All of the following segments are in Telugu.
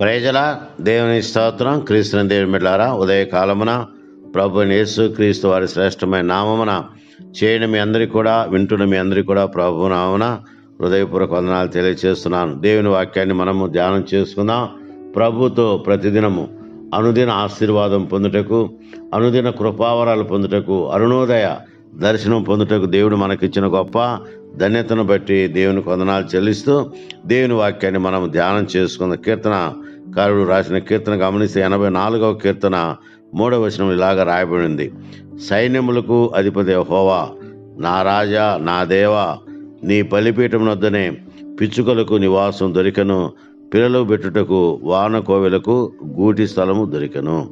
ప్రజల దేవుని స్తోత్రం క్రీస్తుని దేవుని ఉదయ ఉదయకాలమున ప్రభు యేసు క్రీస్తు వారి శ్రేష్టమైన నామమున చేయని మీ అందరికీ కూడా వింటున్న మీ అందరికీ కూడా ప్రభు నామన హృదయపూర్వక వందనాలు తెలియజేస్తున్నాను. దేవుని వాక్యాన్ని మనము ధ్యానం చేసుకుందాం. ప్రభుతో ప్రతిదినము అనుదిన ఆశీర్వాదం పొందుటకు అనుదిన కృపావరాలు పొందుటకు అరుణోదయ దర్శనం పొందుటకు దేవుడు మనకిచ్చిన గొప్ప ధన్యతను బట్టి దేవుని వందనాలు చెల్లిస్తూ దేవుని వాక్యాన్ని మనం ధ్యానం చేసుకున్న కీర్తన కారుడు రాసిన కీర్తన గమనిస్తే ఎనభై నాలుగవ కీర్తన మూడవ వచనం ఇలాగ రాయబడింది. సైన్యములకు అధిపతి హోవా నా రాజా నా దేవా నీ బలిపీఠం వద్దనే పిచ్చుకలకు నివాసం దొరికను. పిల్లలు పెట్టుటకు వాన కోవెలకు గూటి స్థలము దొరికను.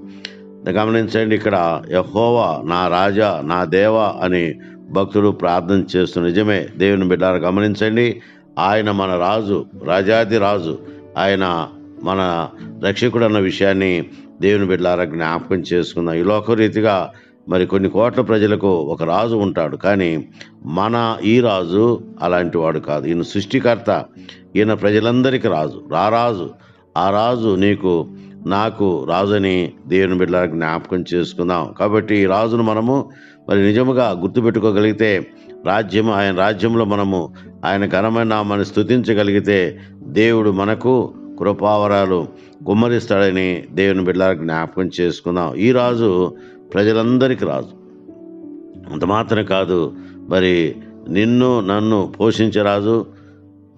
గమనించండి ఇక్కడ యహోవా నా రాజా నా దేవ అని భక్తుడు ప్రార్థన చేస్తున్న నిజమే. దేవుని బిడ్డారు గమనించండి ఆయన మన రాజు రాజాది రాజు. ఆయన మన రక్షకుడు అన్న విషయాన్ని దేవుని బిడ్డారా జ్ఞాపకం చేసుకుందాం. ఈ లోకరీతిగా మరి కొన్ని కోట్ల ప్రజలకు ఒక రాజు ఉంటాడు. కానీ మన ఈ రాజు అలాంటి వాడు కాదు. ఈయన సృష్టికర్త. ఈయన ప్రజలందరికీ రాజు. రారాజు ఆ రాజు నీకు నాకు రాజుని దేవుని బిడ్డలకు జ్ఞాపకం చేసుకుందాం. కాబట్టి ఈ రాజును మనము మరి నిజముగా గుర్తుపెట్టుకోగలిగితే రాజ్యం ఆయన రాజ్యంలో మనము ఆయన ఘనమైన నామాన్ని స్థుతించగలిగితే దేవుడు మనకు కృపావరాలు గుమ్మరిస్తాడని దేవుని బిడ్డలకు జ్ఞాపకం చేసుకుందాం. ఈ రాజు ప్రజలందరికీ రాజు. అంత మాత్రం కాదు మరి నిన్ను నన్ను పోషించే రాజు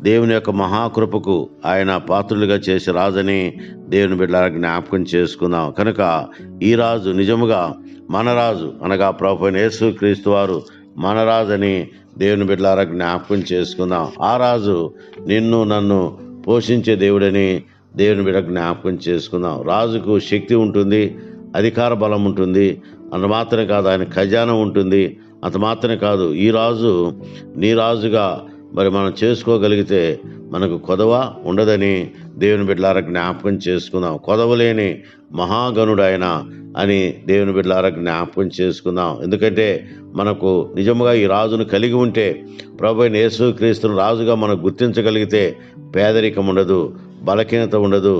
దేవుని యొక్క మహాకృపకు ఆయన పాత్రులుగా చేసే రాజని దేవుని బిడ్డ జ్ఞాపకం చేసుకుందాం. కనుక ఈ రాజు నిజముగా మన రాజు అనగా ప్రభు యేసు క్రీస్తు వారు మన రాజని దేవుని బిడ్డలారా జ్ఞాపకం చేసుకుందాం. ఆ రాజు నిన్ను నన్ను పోషించే దేవుడని దేవుని బిడ్డ జ్ఞాపకం చేసుకుందాం. రాజుకు శక్తి ఉంటుంది అధికార బలం ఉంటుంది. అంత మాత్రమే కాదు ఆయన ఖజానా ఉంటుంది. అంత మాత్రమే కాదు ఈ రాజు నీ రాజుగా మరి మనం చేసుకోగలిగితే మనకు కొదవ ఉండదని దేవుని బిడ్డలారా జ్ఞాపకం చేసుకుందాం. కొదవలేని మహాగణుడు ఆయన అని దేవుని బిడ్డలారా జ్ఞాపకం చేసుకుందాం. ఎందుకంటే మనకు నిజముగా ఈ రాజును కలిగి ఉంటే ప్రభు యేసు క్రీస్తును రాజుగా మనం గుర్తించగలిగితే పేదరికం ఉండదు. బలహీనత ఉండదు.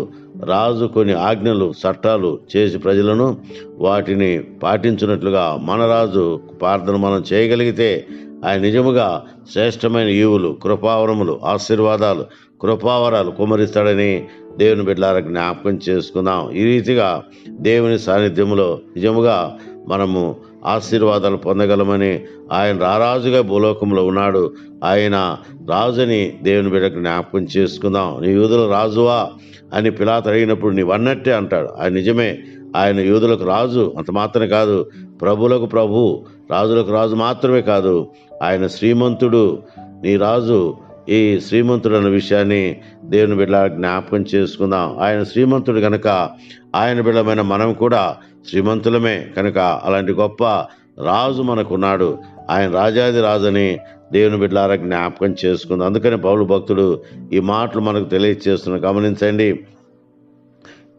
రాజు కొన్ని ఆజ్ఞలు చట్టాలు చేసి ప్రజలను వాటిని పాటించినట్లుగా మన రాజు ప్రార్థన మనం చేయగలిగితే ఆయన నిజముగా శ్రేష్టమైన ఈవులు కృపావరములు ఆశీర్వాదాలు కృపావరాలు కుమరిస్తాడని దేవుని బిడ్డలారా జ్ఞాపకం చేసుకుందాం. ఈ రీతిగా దేవుని సాన్నిధ్యంలో నిజముగా మనము ఆశీర్వాదాలు పొందగలమని ఆయన రారాజుగా భూలోకంలో ఉన్నాడు. ఆయన రాజుని దేవుని బిడ్డకు జ్ఞాపకం చేసుకుందాం. నీ యూదుల రాజువా అని పిలాత అడిగినప్పుడు నీవన్నట్టే అంటాడు. ఆయన నిజమే. ఆయన యూదులకు రాజు అంత మాత్రమే కాదు ప్రభులకు ప్రభు రాజులకు రాజు మాత్రమే కాదు. ఆయన శ్రీమంతుడు. నీ రాజు ఈ శ్రీమంతుడు అన్న విషయాన్ని దేవుని బిడ్డ జ్ఞాపకం చేసుకుందాం. ఆయన శ్రీమంతుడు కనుక ఆయన బిడ్డమైన మనం కూడా శ్రీమంతులమే. కనుక అలాంటి గొప్ప రాజు మనకున్నాడు. ఆయన రాజాది రాజని దేవుని బిడ్డలారా జ్ఞాపకం చేసుకుంది. అందుకని పౌలు భక్తుడు ఈ మాటలు మనకు తెలియజేస్తున్న గమనించండి.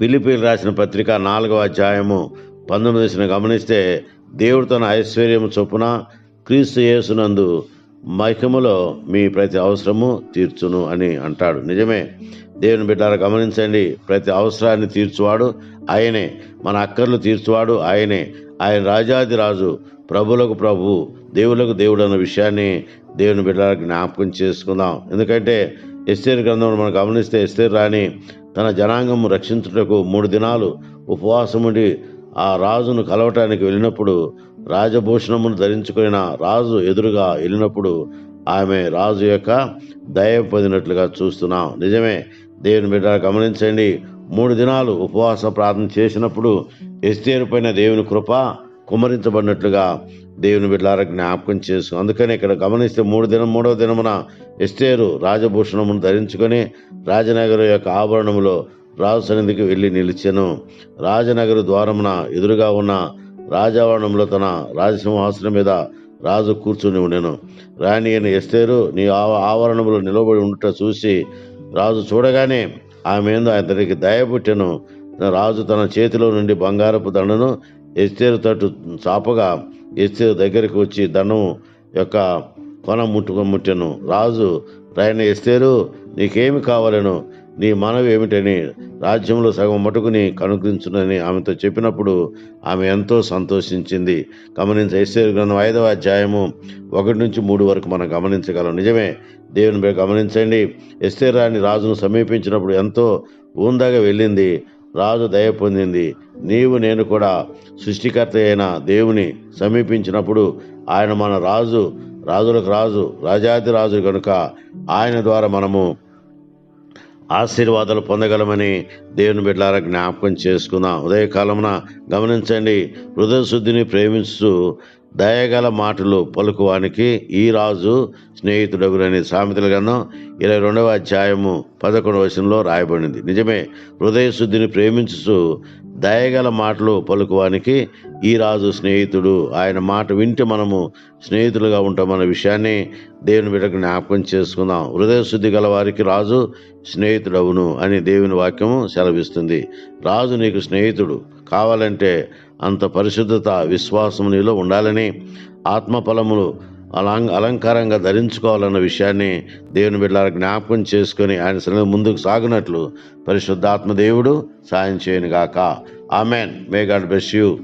పిలిపిలు రాసిన పత్రిక నాలుగవ అధ్యాయము పంతొమ్మిది దశను గమనిస్తే దేవుడు తన ఐశ్వర్యం చొప్పున క్రీస్తు యేసునందు మైకములో మీ ప్రతి అవసరము తీర్చును అని అంటాడు. నిజమే. దేవుని బిడ్డారా గమనించండి. ప్రతి అవసరాన్ని తీర్చువాడు ఆయనే. మన అక్కర్లు తీర్చువాడు ఆయనే. ఆయన రాజాది రాజు ప్రభులకు ప్రభు దేవులకు దేవుడు అన్న విషయాన్ని దేవుని బిడ్డలకు జ్ఞాపకం చేసుకుందాం. ఎందుకంటే ఎస్తేరు గ్రంథంలో మనం గమనిస్తే ఎస్తేరు రాణి తన జనాంగం రక్షించుటకు మూడు దినాలు ఉపవాసముడి ఆ రాజును కలవటానికి వెళ్ళినప్పుడు రాజభూషణమును ధరించుకున్న రాజు ఎదురుగా వెళ్ళినప్పుడు ఆమె రాజు యొక్క దయ పొందినట్లుగా చూస్తున్నాం. నిజమే దేవుని బిడ్డ గమనించండి. మూడు దినాలు ఉపవాస ప్రార్థన చేసినప్పుడు ఎస్తేరుపైన దేవుని కృప కుమరించబడినట్లుగా దేవుని బిడ్డలారా జ్ఞాపకం చేసు అందుకని ఇక్కడ గమనిస్తే మూడు దినం మూడవ దినమున ఎస్తేరు రాజభూషణమును ధరించుకొని రాజనగర్ యొక్క ఆభరణములో రాజు సన్నిధికి వెళ్ళి నిలిచెను. రాజనగర ద్వారమున ఎదురుగా ఉన్న రాజావరణంలో తన రాజసింహాసనం మీద రాజు కూర్చుని ఉండెను. రాణి అయిన ఎస్తేరు నీ ఆవ- ఆవరణంలో నిలబడి ఉండుట చూసి రాజు చూడగానే ఆమె అతనికి దయపుట్టెను రాజు తన చేతిలో నుండి బంగారపు దండను ఎస్తేరు తట్టు చాపగా ఎస్తేరు దగ్గరికి వచ్చి దండం యొక్క కొన ముట్టుక ముట్టెను. రాజు రాయన ఎస్తేరు నీకేమి కావాలను? నీ మనవి ఏమిటని రాజ్యంలో సగం మటుకుని కనుగరించునని ఆమెతో చెప్పినప్పుడు ఆమె ఎంతో సంతోషించింది. గమనించే ఐశ్వర్య గ్రంథం ఐదవ అధ్యాయము ఒకటి నుంచి మూడు వరకు మనం గమనించగలం. నిజమే దేవుని మీద గమనించండి. ఎస్తేరు రాణి రాజును సమీపించినప్పుడు ఎంతో ఊందగా వెళ్ళింది. రాజు దయ పొందింది. నీవు నేను కూడా సృష్టికర్త అయిన దేవుని సమీపించినప్పుడు ఆయన మన రాజు రాజులకు రాజు రాజాది రాజు కనుక ఆయన ద్వారా మనము ఆశీర్వాదాలు పొందగలమని దేవుని బిడ్డలారా జ్ఞాపకం చేసుకుందాం. ఉదయకాలమున గమనించండి హృదయ శుద్ధిని ప్రేమిస్తూ దయగల మాటలు పలుకువానికి ఈ రాజు స్నేహితుడగురని సామెతల గ్రంథం ఇరవై రెండవ అధ్యాయము పదకొండవ వచనంలో రాయబడింది. నిజమే హృదయ శుద్ధిని ప్రేమించుతూ దయగల మాటలు పలుకువానికి ఈ రాజు స్నేహితుడు. ఆయన మాట వింటే మనము స్నేహితులుగా ఉంటామన్న విషయాన్ని దేవుని బిడ్డకు జ్ఞాపకం చేసుకుందాం. హృదయ శుద్ధి గల వారికి రాజు స్నేహితుడవును అని దేవుని వాక్యము సెలవిస్తుంది. రాజు నీకు స్నేహితుడు. కావాలంటే అంత పరిశుద్ధత విశ్వాసం నీలో ఉండాలని ఆత్మఫలములు అలా అలంకారంగా ధరించుకోవాలన్న విషయాన్ని దేవుని బిడ్డల జ్ఞాపకం చేసుకొని ఆయన సన్నిధి ముందుకు సాగినట్లు పరిశుద్ధాత్మ దేవుడు సాయం చేయను గాక amen. May God bless you